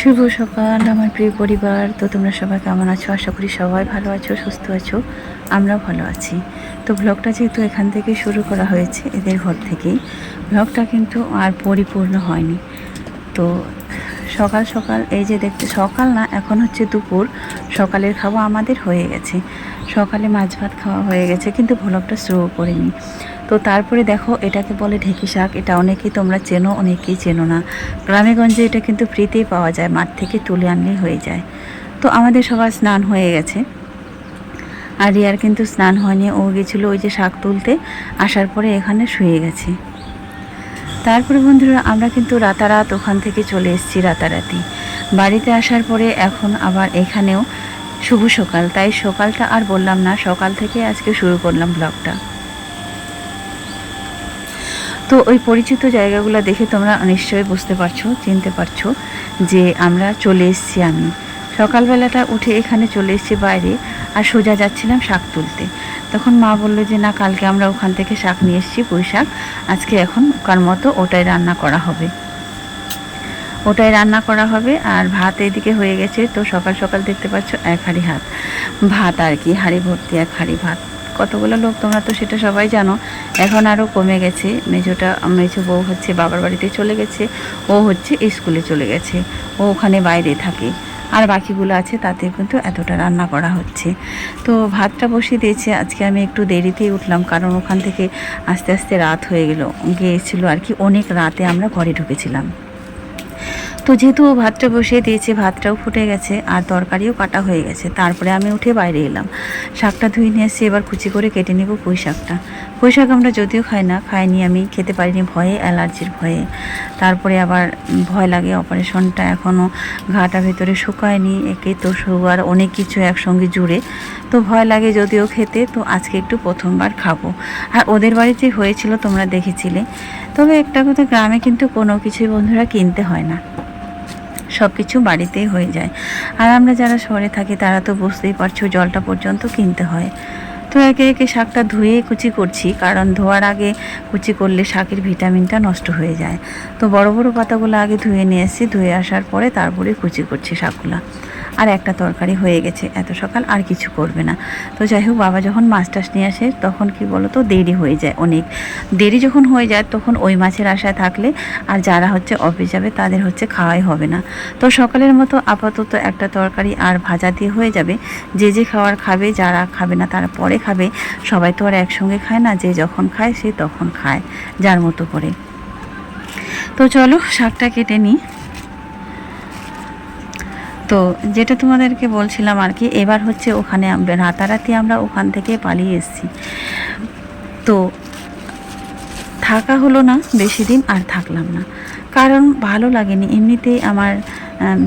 শুভ সকাল, আমার প্রিয় পরিবার। তো তোমরা সবাই কেমন আছো? আশা করি সবাই ভালো আছো, সুস্থ আছো। আমরাও ভালো আছি। তো ব্লগটা যেহেতু এখান থেকে শুরু করা হয়েছে, এদের ঘর থেকেই। ব্লগটা কিন্তু আর পরিপূর্ণ হয়নি। তো সকাল সকাল, এই যে দেখতে, সকাল না, এখন হচ্ছে দুপুর। সকালের খাওয়া আমাদের হয়ে গেছে। সকালে মাছ ভাত খাওয়া হয়ে গেছে, কিন্তু ভ্লগটা শুরু করিনি। তো তারপরে দেখো, এটাকে বলে ঢেকি শাক। এটা অনেকেই তোমরা চেনো, অনেকেই চেনো না। গ্রামেগঞ্জে এটা কিন্তু ফ্রিতেই পাওয়া যায়, মাঠ থেকে তুলে আনলেই হয়ে যায়। তো আমাদের সবার স্নান হয়ে গেছে। আর রিয়ার কিন্তু স্নান হয়নি, ও গেছিল ওই যে শাক তুলতে, আসার পরে এখানে শুয়ে গেছে। তারপরে বন্ধুরা, আমরা কিন্তু রাতারাত ওখান থেকে চলে এসেছি রাতারাতি। বাড়িতে আসার পরে এখন আবার এখানেও শুভ সকাল। তাই সকালটা আর বললাম না, সকাল থেকে আজকে শুরু করলাম ব্লগটা। তো ওই পরিচিত জায়গাগুলো দেখে তোমরা নিশ্চয়ই বুঝতে পারছ, চিনতে পারছ যে আমরা চলে এসেছি আমি। সকালবেলাটা উঠে এখানে চলে এসেছি বাইরে আর সোজা যাচ্ছিলাম শাক তুলতে। তখন মা বলল যে, না, কালকে আমরা ওখান থেকে শাক নিয়ে এসেছি, পুঁই শাক। আজকে এখন কার মতো ওটাই রান্না করা হবে। ওটাই রান্না করা হবে আর ভাত এদিকে হয়ে গেছে। তো সকাল সকাল দেখতে পাচ্ছ এক হাঁড়ি হাত। ভাত আর কি, হাঁড়ি ভর্তি এক হাঁড়ি ভাত। কতগুলো লোক তোমরা তো সেটা সবাই জানো। এখন আরও কমে গেছে। মেজোটা মেজো বউ হচ্ছে বাবার বাড়িতে চলে গেছে। ও হচ্ছে স্কুলে চলে গেছে। ও ওখানে বাইরে থাকে। আর বাকিগুলো আছে, তাতে কিন্তু এতটা রান্না করা হচ্ছে। তো ভাতটা বসিয়ে দিয়েছে। আজকে আমি একটু দেরিতেই উঠলাম, কারণ ওখান থেকে আস্তে আস্তে রাত হয়ে গেল, গিয়েছিল আর কি। অনেক রাতে আমরা ঘরে ঢুকেছিলাম। তো যেহেতু ও ভাতটা বসিয়ে দিয়েছে, ভাতটাও ফুটে গেছে আর তরকারিও কাটা হয়ে গেছে, তারপরে আমি উঠে বাইরে এলাম। শাকটা ধুয়ে নিয়ে এসে এবার কুচি করে কেটে নেব পুঁই শাকটা। পুঁই শাক আমরা যদিও খাই না, খাইনি আমি, খেতে পারিনি ভয়ে, অ্যালার্জির ভয়ে। তারপরে আবার ভয় লাগে, অপারেশনটা এখনও ঘাটা ভেতরে শুকায়নি, একে তো সুগার, অনেক কিছু একসঙ্গে জুড়ে। তো ভয় লাগে যদিও খেতে, তো আজকে একটু প্রথমবার খাব। আর ওদের বাড়িতে হয়েছিল, তোমরা দেখেছিলে। তবে একটা কথা, গ্রামে কিন্তু কোনো কিছুই বন্ধুরা কিনতে হয় না। সব কিছু বাড়িতেই হয়ে যায়। আর আমরা যারা শহরে থাকি, তারা তো বুঝতেই পারছ জলটা পর্যন্ত কিনতে হয়। তো একে একে শাকটা ধুয়ে কুচি করছি, কারণ ধোয়ার আগে কুচি করলে শাকের ভিটামিনটা নষ্ট হয়ে যায়। তো বড় বড় পাতাগুলো আগে ধুয়ে নিয়ে এসেছি, ধুয়ে আসার পরে তারপরে কুচি করছি শাকগুলো। আর একটা তরকারি হয়ে গেছে, এত সকাল আর কিছু করবে না। তো যাই হোক, বাবা যখন মাছ টাছ নিয়ে আসে, তখন কি বলো তো দেরি হয়ে যায় অনেক। দেরি যখন হয়ে যায়, তখন ওই মাছের আশায় থাকলে আর যারা হচ্ছে অফিস যাবে, তাদের হচ্ছে খাওয়াই হবে না। তো সকালের মতো আপাতত একটা তরকারি আর ভাজা দিয়ে হয়ে যাবে। যে যে খাবার খাবে, যারা খাবে না, তারা পরে খাবে। সবাই তো আর একসঙ্গে খায় না, যে যখন খায়, সে তখন খায়, যার মতো করে। তো চলো, শাকটা কেটে নিই। তো যেটা তোমাদেরকে বলছিলাম আর কি, এবার হচ্ছে ওখানে রাতারাতি আমরা ওখান থেকে পালিয়ে এসেছি। তো থাকা হলো না বেশি দিন আর থাকলাম না। কারণ ভালো লাগেনি। এমনিতেই আমার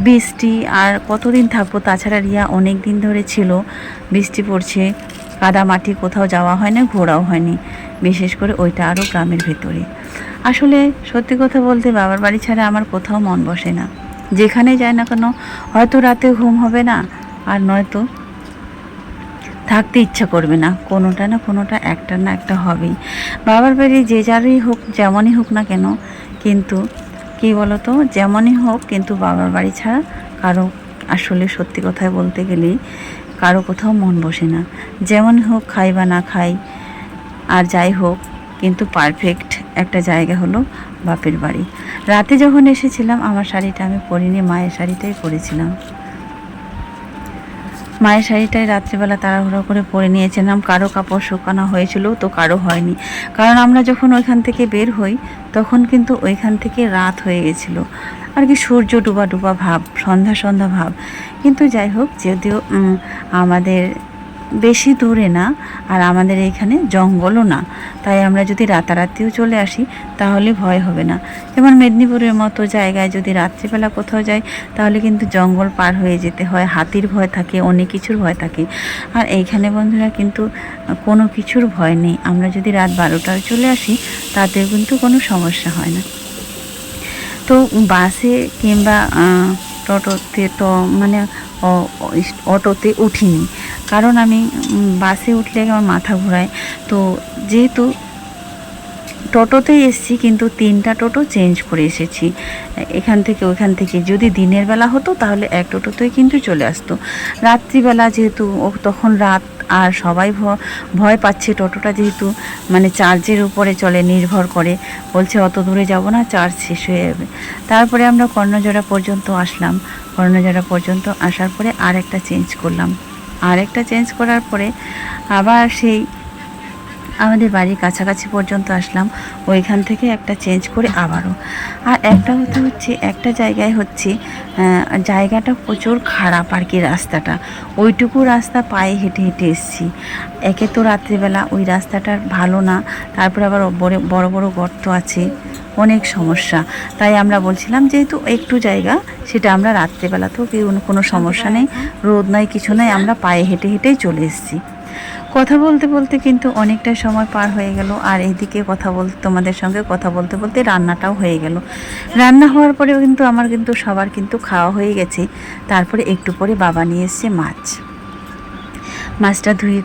বৃষ্টি আর কতদিন থাকব তাছাড়া রিয়া অনেক দিন ধরে ছিল। বৃষ্টি পড়ছে, কাদা মাটি কোথাও যাওয়া হয় না, ঘোরাও হয়নি। বিশেষ করে ওইটা আরও গ্রামের ভেতরে। আসলে সত্যি কথা বলতে বাবার বাড়ি ছাড়া আমার কোথাও মন বসে না। যেখানে যায় না কেন, হয়তো রাতে ঘুম হবে না, আর নয়তো থাকতে ইচ্ছা করবে না। কোনোটা না কোনোটা একটা না একটা হবেই। বাবার বাড়ি যে যারই হোক, যেমনই হোক না কেন, কিন্তু কি বলতো, যেমনই হোক, কিন্তু বাবার বাড়ি ছাড়া কারও আসলে সত্যি কথায় বলতে গেলেই কারও কোথাও মন বসে না। যেমন হোক, খাই বা না খাই, আর যাই হোক, কিন্তু পারফেক্ট একটা জায়গা হলো বাপের বাড়ি। রাতে যখন এসেছিলাম, আমার শাড়িটা আমি পরিনি, মায়ের শাড়িটাই পরেছিলাম। মায়ের শাড়িটাই রাত্রিবেলা তাড়াহুড়ো করে পরে নিয়েছিলাম। কারও কাপড় শুকানো হয়েছিল তো কারও হয়নি। কারণ আমরা যখন ওইখান থেকে বের হই, তখন কিন্তু ওইখান থেকে রাত হয়ে গেছিল। আর কি সূর্য ডুবা ডুবা ভাব, সন্ধ্যা সন্ধ্যা ভাব। কিন্তু যাই হোক, যদিও আমাদের বেশি দূরে না, আর আমাদের এখানে জঙ্গলও না। তাই আমরা যদি রাতারাতিও চলে আসি, তাহলে ভয় হবে না। যেমন মেদিনীপুরের মতো জায়গায় যদি রাত্রিবেলা কোথাও যাই, তাহলে কিন্তু জঙ্গল পার হয়ে যেতে হয়, হাতির ভয় থাকে, অনেক কিছুর ভয় থাকে। আর এইখানে বন্ধুরা কিন্তু কোনো কিছুর ভয় নেই। আমরা যদি রাত বারোটায় চলে আসি, তাতেও কিন্তু কোনো সমস্যা হয় না। তো বাসে কিংবা টোটোতে তো মানে অটোতে উঠিনি। কারণ আমি বাসে উঠলে আমার মাথা ঘোরায়। তো যেহেতু টোটোতেই এসেছি, কিন্তু তিনটা টোটো চেঞ্জ করে এসেছি। এখান থেকে ওখান থেকে। যদি দিনের বেলা হতো, তাহলে এক টোটোতেই কিন্তু চলে আসতো। রাত্রিবেলা যেহেতু ও তখন রাত আর সবাই ভয় পাচ্ছে। টোটোটা যেহেতু মানে চার্জের উপরে চলে, নির্ভর করে। বলছে, অত দূরে যাব না, চার্জ শেষ হয়ে যাবে। তারপরে আমরা কর্ণজোড়া পর্যন্ত আসলাম। কর্ণজোড়া পর্যন্ত আসার পরে আর একটা চেঞ্জ করলাম। আর একটা চেঞ্জ করার পরে আবার সেই আমাদের বাড়ির কাছাকাছি পর্যন্ত আসলাম, ওইখান থেকে একটা চেঞ্জ করে আবারও। আর একটা কথা হচ্ছে, একটা জায়গায় হচ্ছে জায়গাটা প্রচুর খারাপ আর কি রাস্তাটা। ওইটুকু রাস্তা পায়ে হেঁটে হেঁটে এসেছি। একে তো রাত্রিবেলা ওই রাস্তাটার ভালো না, তারপরে আবার বড় বড় গর্ত আছে, অনেক সমস্যা। তাই আমরা বলছিলাম, যেহেতু একটু জায়গা, সেটা আমরা রাত্রেবেলাতেও কেউ কোনো সমস্যা নেই, রোদ নাই, কিছু নাই, আমরা পায়ে হেঁটে হেঁটেই চলে এসেছি। কথা বলতে বলতে কিন্তু অনেকটা সময় পার হয়ে গেল, আর এইদিকে কথা বলতে তোমাদের সঙ্গে কথা বলতে বলতে রান্নাটাও হয়ে গেল। রান্না হওয়ার পরেও কিন্তু আমার কিন্তু সবার কিন্তু খাওয়া হয়ে গেছে। তারপরে একটু পরে বাবা নিয়ে এসছে মাছ। মাছটা ধুয়ে,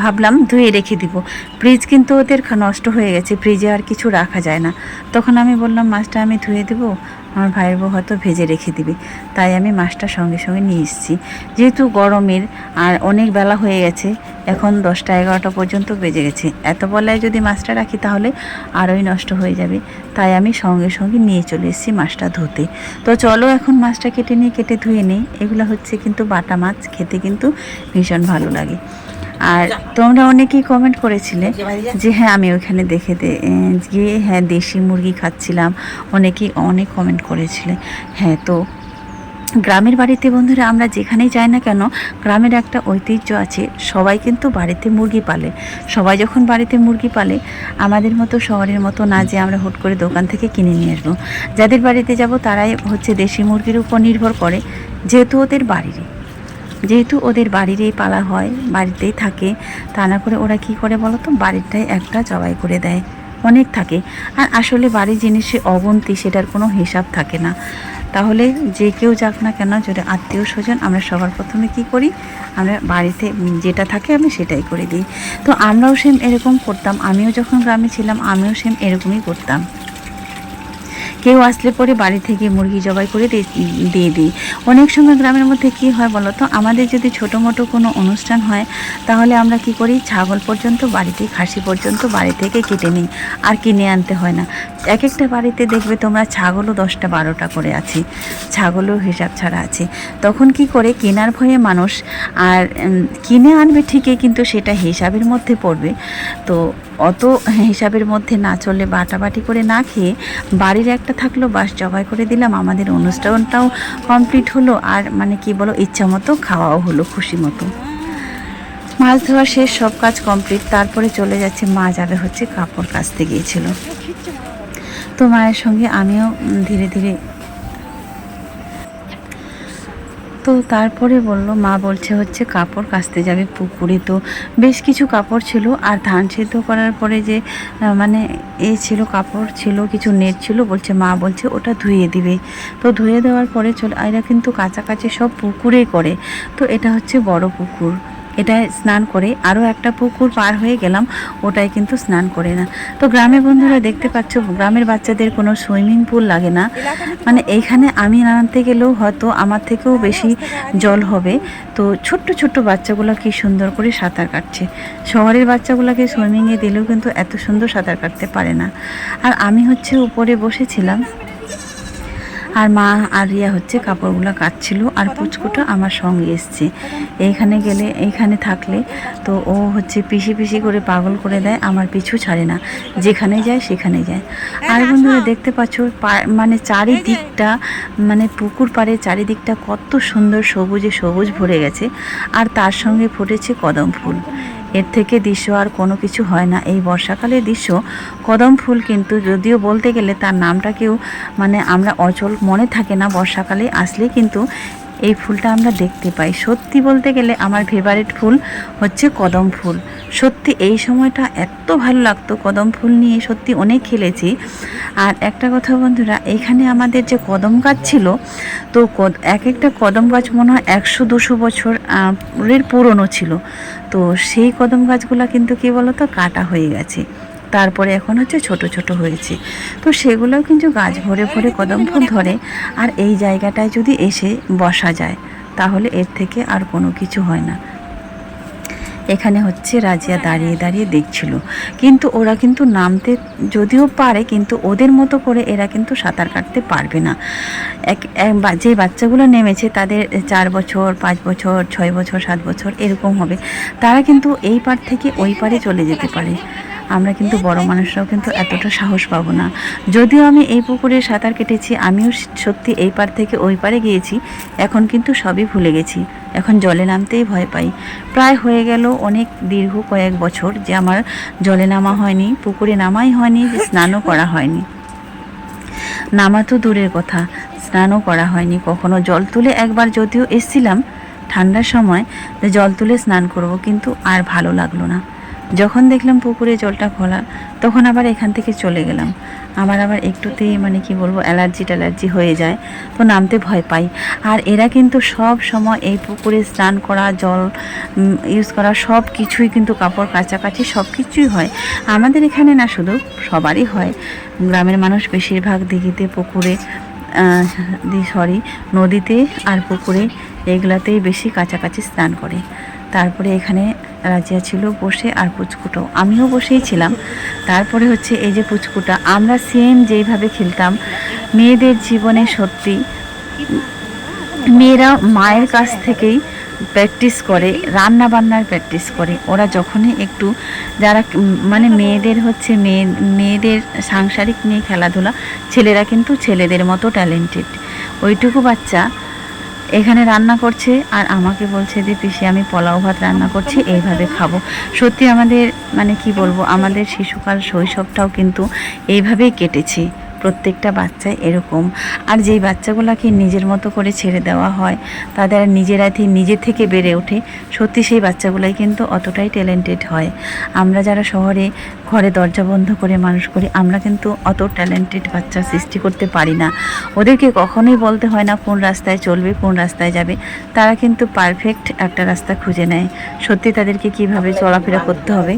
ভাবলাম ধুয়ে রেখে দিব। ফ্রিজ কিন্তু ওদের নষ্ট হয়ে গেছে, ফ্রিজে আর কিছু রাখা যায় না। তখন আমি বললাম, মাছটা আমি ধুয়ে দেবো আমার ভাইয়ের বউ হয়তো ভেজে রেখে দিবে। তাই আমি মাছটা সঙ্গে সঙ্গে নিয়ে এসেছি। যেহেতু গরমের আর অনেক বেলা হয়ে গেছে, এখন দশটা এগারোটা পর্যন্ত বেজে গেছে। এত বেলায় যদি মাছটা রাখি তাহলে আরোই নষ্ট হয়ে যাবে। তাই আমি সঙ্গে সঙ্গে নিয়ে চলে এসেছি মাছটা ধুতে। তো চলো এখন মাছটা কেটে নিয়ে, কেটে ধুয়ে নিই। এগুলো হচ্ছে কিন্তু বাটা মাছ। খেতে কিন্তু ভীষণ ভালো লাগে। আর তোমরা অনেকেই কমেন্ট করেছিলে যে হ্যাঁ আমি ওইখানে দেখে গিয়ে হ্যাঁ দেশি মুরগি খাচ্ছিলাম। অনেকেই অনেক কমেন্ট করেছিলে। হ্যাঁ তো গ্রামের বাড়িতে বন্ধুরা আমরা যেখানেই যাই না কেন গ্রামের একটা ঐতিহ্য আছে সবাই কিন্তু বাড়িতে মুরগি পালে। সবাই যখন বাড়িতে মুরগি পালে আমাদের মতো শহরের মতো না যে আমরা হুট করে দোকান থেকে কিনে নিয়ে আসব। যাদের বাড়িতে যাব তারাই হচ্ছে দেশি মুরগির উপর নির্ভর করে যেহেতু ওদের বাড়িরই। যেহেতু ওদের বাড়িরই পালা হয়, বাড়িতেই থাকে, তা না করে ওরা কি করে বলো তো? বাড়িরটাই একটা জবাই করে দেয়। অনেক থাকে। আর আসলে বাড়ির জিনিসে অবন্তি, সেটার কোনো হিসাব থাকে না। তাহলে যে কেউ যাক না কেন, যদি আত্মীয় স্বজন, আমরা সবার প্রথমে কি করি? আমরা বাড়িতে যেটা থাকে, আমি সেটাই করে দিই। তো আমরাও সেম এরকম করতাম। আমিও যখন গ্রামে ছিলাম, আমিও সেম এরকমই করতাম। কেউ আসলে পরে বাড়ি থেকে মুরগি জবাই করে দিয়ে দিই। অনেক সময় গ্রামের মধ্যে কি হয় বলো তো আমাদের যদি ছোটো মোটো কোনো অনুষ্ঠান হয়, তাহলে আমরা কি করি, ছাগল পর্যন্ত, বাড়িতে খাসি পর্যন্ত বাড়ি থেকে কেটে নিই, আর কিনে আনতে হয় না। এক একটা বাড়িতে দেখবে তোমরা ছাগলও দশটা বারোটা করে আছে ছাগলও হিসাব ছাড়া আছে। তখন কি করে, কেনার ভয়ে মানুষ, আর কিনে আনবে ঠিকই, কিন্তু সেটা হিসাবের মধ্যে পড়বে। তো অত হিসাবের মধ্যে না চললে বাটাবাটি করে না খেয়ে বাড়ির একটা থাকল, বাস জবাই করে দিলাম। আমাদের অনুষ্ঠানটাও কমপ্লিট হলো আর মানে কি বলো, ইচ্ছা মতো খাওয়াও হলো, খুশি মতো। মাছ ধোয়া শেষ, সব কাজ কমপ্লিট তারপরে চলে যাচ্ছে, মা যাবে হচ্ছে কাপড় কাচতে গিয়েছিল। তো মায়ের সঙ্গে আমিও ধীরে ধীরে তো তারপরে বলল, মা বলছে হচ্ছে কাপড় কাচতে যাবে পুকুরে। তো বেশ কিছু কাপড় ছিল আর ধান সেদ্ধ করার পরে যে মানে এ ছিল, কাপড় ছিল, কিছু নেট ছিল, বলছে, মা বলছে ওটা ধুয়ে দিবে। তো ধুয়ে দেওয়ার পরে চলে এরা কিন্তু কাছাকাছি সব পুকুরে করে। তো এটা হচ্ছে বড় পুকুর। এটায় স্নান করে আরও একটা পুকুর পার হয়ে গেলাম ওটাই কিন্তু স্নান করে না। তো গ্রামে বন্ধুরা দেখতে পাচ্ছ, গ্রামের বাচ্চাদের কোনো সুইমিং পুল লাগে না। মানে এইখানে আমি আনতে গেলেও হয়তো আমার থেকেও বেশি জল হবে। তো ছোট্ট ছোট্ট বাচ্চাগুলো কি সুন্দর করে সাঁতার কাটছে। শহরের বাচ্চাগুলোকে সুইমিংয়ে দিলেও কিন্তু এত সুন্দর সাঁতার কাটতে পারে না। আর আমি হচ্ছে উপরে বসেছিলাম আর মা আর রিয়া হচ্ছে কাপড়গুলো কাটছিল আর পুচকুটা আমার সঙ্গে এসছে। এইখানে গেলে এইখানে থাকলে তো ও হচ্ছে পিসি পিসি করে পাগল করে দেয় আমার পিছু ছাড়ে না। যেখানে যায় সেখানে যায়। আর বন্ধুরা দেখতে পাচ্ছ পা- মানে চারিদিকটা মানে পুকুর পাড়ে চারিদিকটা কত সুন্দর সবুজে সবুজ ভরে গেছে। আর তার সঙ্গে ফুটেছে কদম ফুল। এর থেকে দৃশ্য আর কোনো কিছু হয় না। এই বর্ষাকালের দৃশ্য কদম ফুল, কিন্তু যদিও বলতে গেলে তার নামটা কেউ মানে আমরা অচল মনে থাকে না বর্ষাকালে। আসলে কিন্তু এই ফুলটা আমরা দেখতে পাই। সত্যি বলতে গেলে আমার ফেভারিট ফুল হচ্ছে কদম ফুল। সত্যি এই সময়টা এত ভালো লাগতো কদম ফুল নিয়ে সত্যি অনেক খেলেছি। আর একটা কথা বন্ধুরা এখানে আমাদের যে কদম গাছ ছিল তো এক একটা কদম গাছ মনে হয় একশো দুশো বছর আহ, এর পুরনো ছিল। তো সেই কদম গাছগুলো কিন্তু কি বলতো কাটা হয়ে গেছে। তারপরে এখন হচ্ছে ছোট ছোট হয়েছে। তো সেগুলোও কিন্তু গাছ ভরে ভরে কদম ফুল ধরে আর এই জায়গাটায় যদি এসে বসা যায়, তাহলে এর থেকে আর কোনো কিছু হয় না। এখানে হচ্ছে রাজিয়া দাঁড়িয়ে দাঁড়িয়ে দেখছিল। কিন্তু ওরা কিন্তু নামতে যদিও পারে, কিন্তু ওদের মতো করে এরা কিন্তু সাঁতার কাটতে পারবে না। এক যে বাচ্চাগুলো নেমেছে তাদের চার বছর, পাঁচ বছর, ছয় বছর, সাত বছর এরকম হবে। তারা কিন্তু এই পার থেকে ওই পারে চলে যেতে পারে। আমরা কিন্তু বড় মানুষরাও কিন্তু এতটা সাহস পাবো না। যদিও আমি এই পুকুরে সাঁতার কেটেছি, আমিও সত্যি এই পার থেকে ওই পারে গিয়েছি, এখন কিন্তু সবই ভুলে গেছি। এখন জলে নামতেই ভয় পাই। প্রায় হয়ে গেল অনেক দীর্ঘ কয়েক বছর যে আমার জলে নামা হয়নি, পুকুরে নামাই হয়নি স্নানও করা হয়নি। নামা তো দূরের কথা, স্নানও করা হয়নি কখনো। জল তুলে একবার যদিও এসছিলাম ঠান্ডার সময় জল তুলে স্নান করব কিন্তু আর ভালো লাগল না। যখন দেখলাম পুকুরে জলটা খোলা, তখন আবার এখান থেকে চলে গেলাম। আমার আবার একটুতেই মানে কি বলব, অ্যালার্জি ট্যালার্জি হয়ে যায়, তো নামতে ভয় পাই। আর এরা কিন্তু সব সময় এই পুকুরে স্নান করা, জল ইউজ করা সব কিছুই কিন্তু কাপড় কাছাকাছি সব কিছুই হয়। আমাদের এখানে না শুধু সবারই হয়। গ্রামের মানুষ বেশিরভাগ দিঘিতে, পুকুরে সরি নদীতে আর পুকুরে এগুলাতেই বেশি কাছাকাছি স্নান করে। তারপরে এখানে রাজিয়া ছিল বসে আর পুচকুটো। আমিও বসেই ছিলাম। তারপরে হচ্ছে এই যে পুচকুটা, আমরা সেম যেইভাবে খেলতাম, মেয়েদের জীবনে সত্যি মেয়েরা মায়ের কাছ থেকেই প্র্যাকটিস করে রান্না বান্নার প্র্যাকটিস করে। ওরা যখনই একটু যারা মানে মেয়েদের হচ্ছে মেয়ে, মেয়েদের সাংসারিক নিয়ে খেলাধুলা, ছেলেরা কিন্তু ছেলেদের মতো ট্যালেন্টেড ওইটুকু বাচ্চা এখানে রান্না করছে আর আমাকে বলছে যে, পিসি, আমি পোলাও ভাত রান্না করছি, এইভাবে খাব। সত্যি আমাদের মানে কি বলব, আমাদের শিশুকাল শৈশবটাও কিন্তু এইভাবেই কেটেছে। প্রত্যেকটা বাচ্চাই এরকম। আর যেই বাচ্চাগুলোকে নিজের মতো করে ছেড়ে দেওয়া হয়, তাদের নিজেরা নিজে থেকে বেড়ে ওঠে, সত্যি সেই বাচ্চাগুলাই কিন্তু অতটাই ট্যালেন্টেড হয়। আমরা যারা শহরে ঘরে দরজা বন্ধ করে মানুষ করি, আমরা কিন্তু অত ট্যালেন্টেড বাচ্চা সৃষ্টি করতে পারি না। ওদেরকে কখনোই বলতে হয় না কোন রাস্তায় চলবে, কোন রাস্তায় যাবে। তারা কিন্তু পারফেক্ট একটা রাস্তা খুঁজে নেয়। সত্যি তাদেরকে কীভাবে চলাফেরা করতে হবে?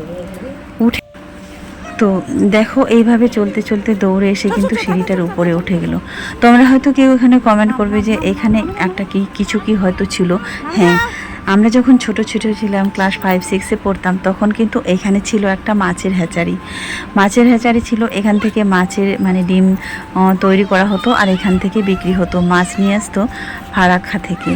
তো দেখো, এইভাবে চলতে চলতে দৌড়ে এসে কিন্তু সিঁড়িটার উপরে উঠে গেল। তোমরা হয়তো কেউ এখানে কমেন্ট করবে যে, এখানে একটা কি, কিছু কি হয়তো ছিল? হ্যাঁ আমরা যখন ছোট ছোট ছিলাম ক্লাস ফাইভ সিক্সে পড়তাম, তখন কিন্তু এখানে ছিল একটা মাছের হ্যাচারি। মাছের হ্যাচারি ছিল, এখান থেকে মাছের মানে ডিম তৈরি করা হতো আর এখান থেকে বিক্রি হতো। মাছ নিয়ে আসতো ফারাক্কা থেকে।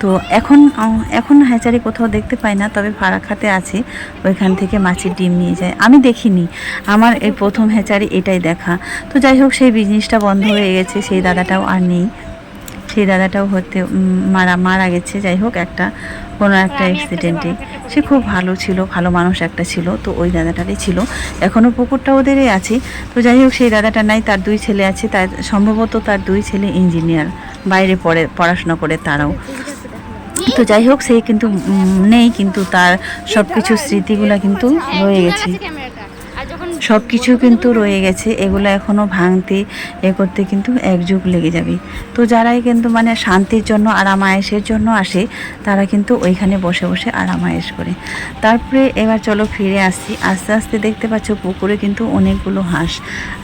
তো এখন এখন হ্যাচারি কোথাও দেখতে পাই না, তবে ফারাক্কাতে আছে। ওইখান থেকে মাছের ডিম নিয়ে যায়। আমি দেখিনি। আমার এই প্রথম হ্যাচারি এটাই দেখা। তো যাই হোক, সেই বিজনেসটা বন্ধ হয়ে গেছে, সেই দাদাটাও আর নেই। সেই দাদাটাও হতে মারা মারা গেছে। যাই হোক, একটা, কোনো একটা অ্যাক্সিডেন্টে সে খুব ভালো ছিল, ভালো মানুষ একটা ছিল, তো ওই দাদাটারই ছিল। এখনও পুকুরটা ওদেরই আছে। তো যাই হোক, সেই দাদাটা নাই, তার দুই ছেলে আছে। তার, সম্ভবত তার দুই ছেলে ইঞ্জিনিয়ার বাইরে পড়ে, পড়াশোনা করে তারাও। তো যাই হোক সে কিন্তু নেই কিন্তু তার সব কিছু স্মৃতিগুলো কিন্তু রয়ে গেছে। সব কিছু কিন্তু রয়ে গেছে, এগুলো এখনও ভাঙতে, এ করতে কিন্তু এক যুগ লেগে যাবে। তো যারাই কিন্তু মানে শান্তির জন্য, আরামায়েশের জন্য আসে, তারা কিন্তু ওইখানে বসে বসে আরামায়েশ করে। তারপরে এবার চলো ফিরে আসছি আস্তে আস্তে দেখতে পাচ্ছ পুকুরে কিন্তু অনেকগুলো হাঁস।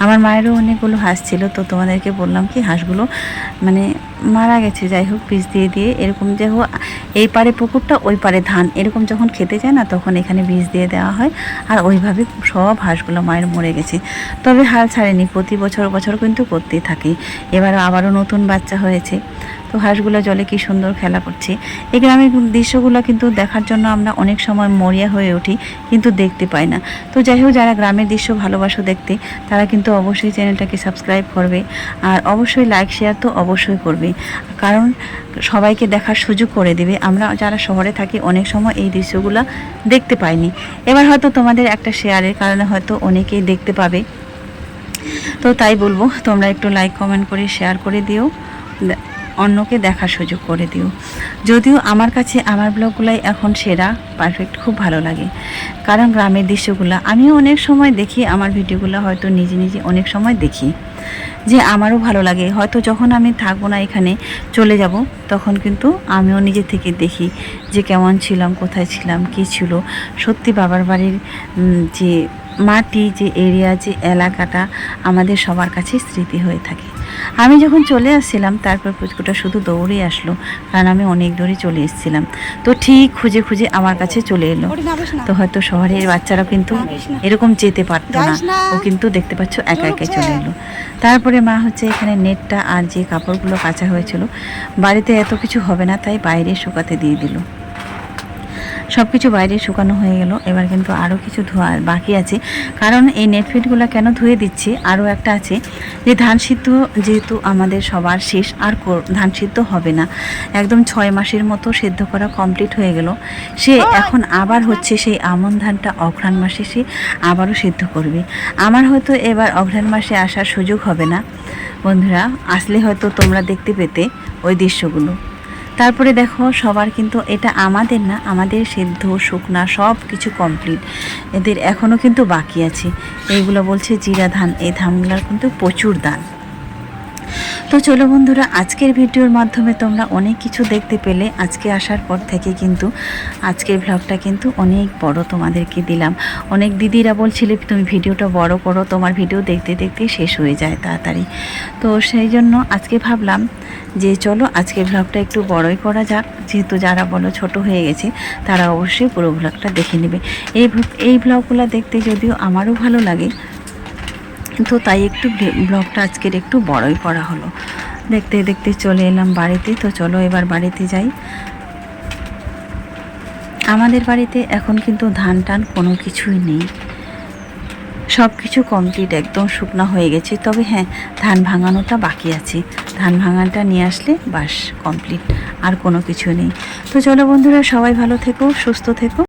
আমার মায়েরও অনেকগুলো হাঁস ছিল, তো তোমাদেরকে বললাম কি হাঁসগুলো মানে মারা গেছে, যাই হোক বীজ দিয়ে দিয়ে। এরকম যে হোক, এই পারে পুকুরটা, ওই পারে ধান। এরকম যখন খেতে যায় না, তখন এখানে বীজ দিয়ে দেওয়া হয়। আর ওইভাবে সব হাঁসগুলো মায়ের মরে গেছে। তবে হাল ছাড়েনি, প্রতি বছর বছর কিন্তু করতেই থাকি। এবার আবারও নতুন বাচ্চা হয়েছে। তো হাঁসগুলো জলে কি সুন্দর খেলা করছে। এই গ্রামের দৃশ্যগুলো কিন্তু দেখার জন্য আমরা অনেক সময় মরিয়া হয়ে উঠি, কিন্তু দেখতে পাই না। তো যাই হোক, যারা গ্রামের দৃশ্য ভালোবাসো দেখতে, তারা কিন্তু অবশ্যই চ্যানেলটাকে সাবস্ক্রাইব করবে আর অবশ্যই লাইক, শেয়ার তো অবশ্যই করবে। কারণ সবাইকে দেখার সুযোগ করে দেবে। আমরা যারা শহরে থাকি, অনেক সময় এই দৃশ্যগুলো দেখতে পাইনি। এবার হয়তো তোমাদের একটা শেয়ারের কারণে হয়তো অনেকেই দেখতে পাবে। তো তাই বলব, তোমরা একটু লাইক, কমেন্ট করে, শেয়ার করে দিও। অন্যকে দেখার সুযোগ করে দিও। যদিও আমার কাছে আমার ব্লগগুলাই এখন সেরা পারফেক্ট খুব ভালো লাগে। কারণ গ্রামের দৃশ্যগুলো আমিও অনেক সময় দেখি, আমার ভিডিওগুলো হয়তো নিজে নিজে অনেক সময় দেখি। যে আমারও ভালো লাগে, হয়তো যখন আমি থাকব না এখানে চলে যাব, তখন কিন্তু আমিও নিজে থেকে দেখি যে কেমন ছিলাম, কোথায় ছিলাম, কী ছিল। সত্যি বাবার বাড়ির যে মাটি, যে এরিয়া যে এলাকাটা আমাদের সবার কাছে স্মৃতি হয়ে থাকে। আমি যখন চলে আসছিলাম তারপর পুচকুটা শুধু দৌড়ে আসলো কারণ আমি অনেক দূরে চলে এসেছিলাম। তো ঠিক খুঁজে খুঁজে আমার কাছে চলে এলো। তো হয়তো শহরের বাচ্চারা কিন্তু এরকম যেতে পারতো না। ও কিন্তু দেখতে পাচ্ছ একা একাই চলে এলো। তারপরে মা হচ্ছে এখানে নেটটা আর যে কাপড়গুলো কাঁচা হয়েছিল বাড়িতে এত কিছু হবে না তাই বাইরে শুকাতে দিয়ে দিল। সব কিছু বাইরে শুকানো হয়ে গেল। এবার কিন্তু আরও কিছু ধোয়া বাকি আছে। কারণ এই নেটফিটগুলো কেন ধুয়ে দিচ্ছি? আরও একটা আছে যে ধান সিদ্ধ যেহেতু আমাদের সবার শেষ আর ধান সিদ্ধ হবে না। একদম ছয় মাসের মতো সেদ্ধ করা কমপ্লিট হয়ে গেল। সে এখন আবার হচ্ছে সেই আমন ধানটা অঘ্রাণ মাসে সে আবারও সিদ্ধ করবে। আমার হয়তো এবার অঘ্রাণ মাসে আসার সুযোগ হবে না। বন্ধুরা আসলে হয়তো তোমরা দেখতে পেতে ওই দৃশ্যগুলো। তারপরে দেখো, সবার কিন্তু এটা আমাদের না, আমাদের সেদ্ধ, শুকনা সব কিছু কমপ্লিট এদের এখনও কিন্তু বাকি আছে। এইগুলো বলছে জিরা ধান, এই ধানগুলোর কিন্তু প্রচুর দান তো চলো বন্ধুরা, আজকের ভিডিওর মাধ্যমে তোমরা অনেক কিছু দেখতে পেলে। আজকে আসার পর থেকে কিন্তু আজকের ব্লগটা কিন্তু অনেক বড় তোমাদেরকে দিলাম। অনেক দিদিরা বলছিলে, তুমি ভিডিওটা বড় করো, তোমার ভিডিও দেখতে দেখতে শেষ হয়ে যায় তাড়াতাড়ি। তো সেই জন্য আজকে ভাবলাম যে চলো আজকে ব্লগটা একটু বড়ই করা যাক। যেহেতু যারা বলো ছোট হয়ে গেছে, তারা অবশ্যই পুরো ব্লগটা দেখে নেবে। এই এই ব্লগগুলো দেখতে যদিও আমারও ভালো লাগে তো তাই একটু ব্লগটা আজকের একটু বড়ই করা হলো। দেখতে দেখতে চলে এলাম বাড়িতে, তো চলো এবার বাড়িতে যাই। আমাদের বাড়িতে এখন কিন্তু ধান টান কোনো কিছুই নেই। সব কিছু কমপ্লিট একদম শুকনো হয়ে গেছে। তবে হ্যাঁ ধান ভাঙানোটা বাকি আছে। ধান ভাঙানটা নিয়ে আসলে বাস কমপ্লিট আর কোনো কিছু নেই। তো চলো বন্ধুরা, সবাই ভালো থেকো, সুস্থ থেকো।